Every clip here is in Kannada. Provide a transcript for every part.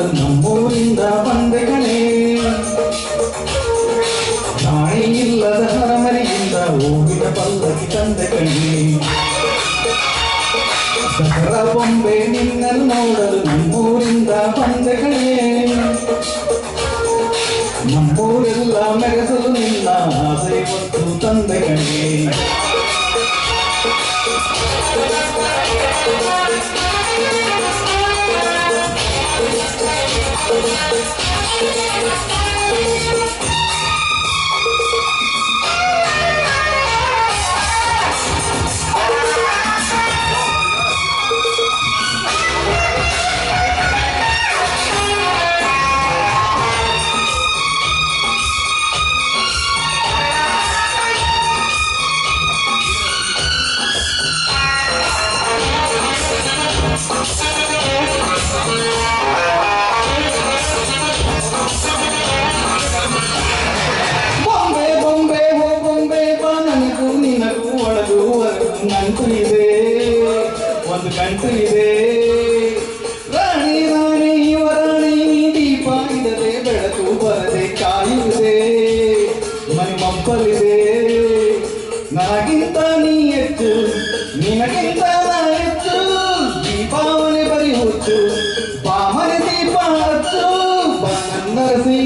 ನಮ್ಮೂರಿಂದ ಬಂದೆ ಕಣೆ. ನಾಣಿ ಇಲ್ಲದ ಹರಮರಿಯಿಂದ ಹೂವಿನ ಪಲ್ಲಕ್ಕಿ ತಂದೆ ಕಣೆ. ಸಹರ ಬೊಂಬೆ ನಿನ್ನನ್ನು ನೋಡಲು ನಮ್ಮೂರಿಂದ ಬಂದೆ ಕಣೆ. ನಮ್ಮೂರೆಲ್ಲ ಮೆರೆಸಲು ನಿನ್ನ ಆಸೆ ಮತ್ತು ತಂದೆ ಕಣೆ. ನಂಟು ಇದೆ ಒಂದು ಗಂಟು ಇದೆ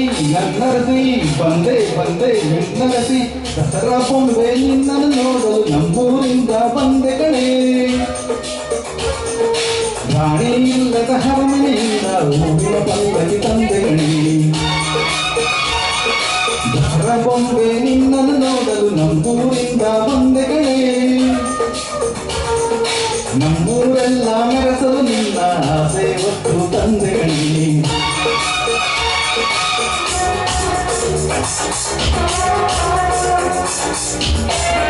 ನನ್ನರಸಿ ನನ್ನರಸಿ ಬಂದೆ ಬಂದೆ ನಿನ್ನರಸಿ ದಸರಾ ಬೊಂಬೆ ನಿನ್ನನ್ನು ನೋಡಲು ನಮ್ಮೂರಿಂದ ಬಂದೆ ಕಣೆ ರಾಣಿ ಇಲ್ಲದ ಹರಮನೆಯಿಂದ ಹೂವಿನ ಪಲ್ಲಕ್ಕಿ ತಂದೆ ಕಣೆ ದಸರಾ ಬೊಂಬೆ ನಿನ್ನನ್ನು ನೋಡಲು ನಮ್ಮೂರಿಂದ ಬಂದೆ ಕಣೆ Thank you.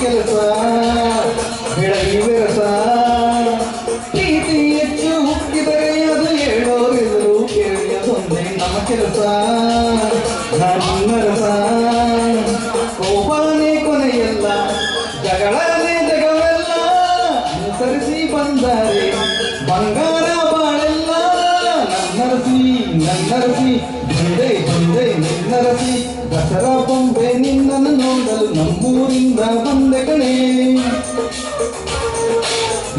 ಕೆಲಸ ಬೆಳಗಿ ಬೆರಸ ಪ್ರೀತಿ ಹೆಚ್ಚು ಹುಟ್ಟಿದರೆ ಅದು ಹೇಳೋರೆಲ್ಲರೂ ಕೇಳಿಯ ತೊಂದೆ ನಮ್ಮ ಕೆಲಸ. ನನ್ನರಸ ಕೋಪನೇ ಕೊನೆಯಲ್ಲ. ಜಗಳನೇ ನನ್ನರಸಿ ನನ್ನರಸಿ ಬಂದೆ ಬಂದೆ ನಿನ್ನರಸಿ ದಸರಾ ಬೊಂಬೆ ನಿನ್ನನ್ನು ನೋಡಲು ನಮ್ಮೂರಿಂದ ಬಂದೆ ಕಣೆ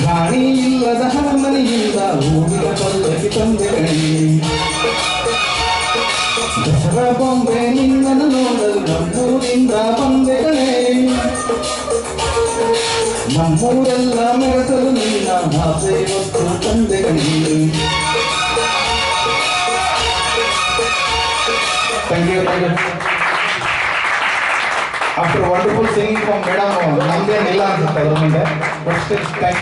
ರಾಣಿ ಇಲ್ಲದ ಹರಮನೆಯಿಂದ ಹೂವಿನ ಪಲ್ಲಕ್ಕಿ ತಂದೆ ಕಣೆ ದಸರಾ ಬೊಂಬೆ ನಿನ್ನನ್ನು ನೋಡಲು ನಮ್ಮೂರಿಂದ ಬಂದೆ ಕಣೆ ನಮ್ಮೂರೆಲ್ಲ ಮೆರೆಸಲು ನಿನ್ನ ಆಸೆ ಹೊತ್ತು ತಂದೆ ಕಣೆ thank you thank you after wonderful singing from madam ನಮ್ದೇನಿಲ್ಲ ಅನ್ಸುತ್ತೆ ಅದ್ರ ಮುಂದೆ ಬಟ್ ಸ್ಟಿಲ್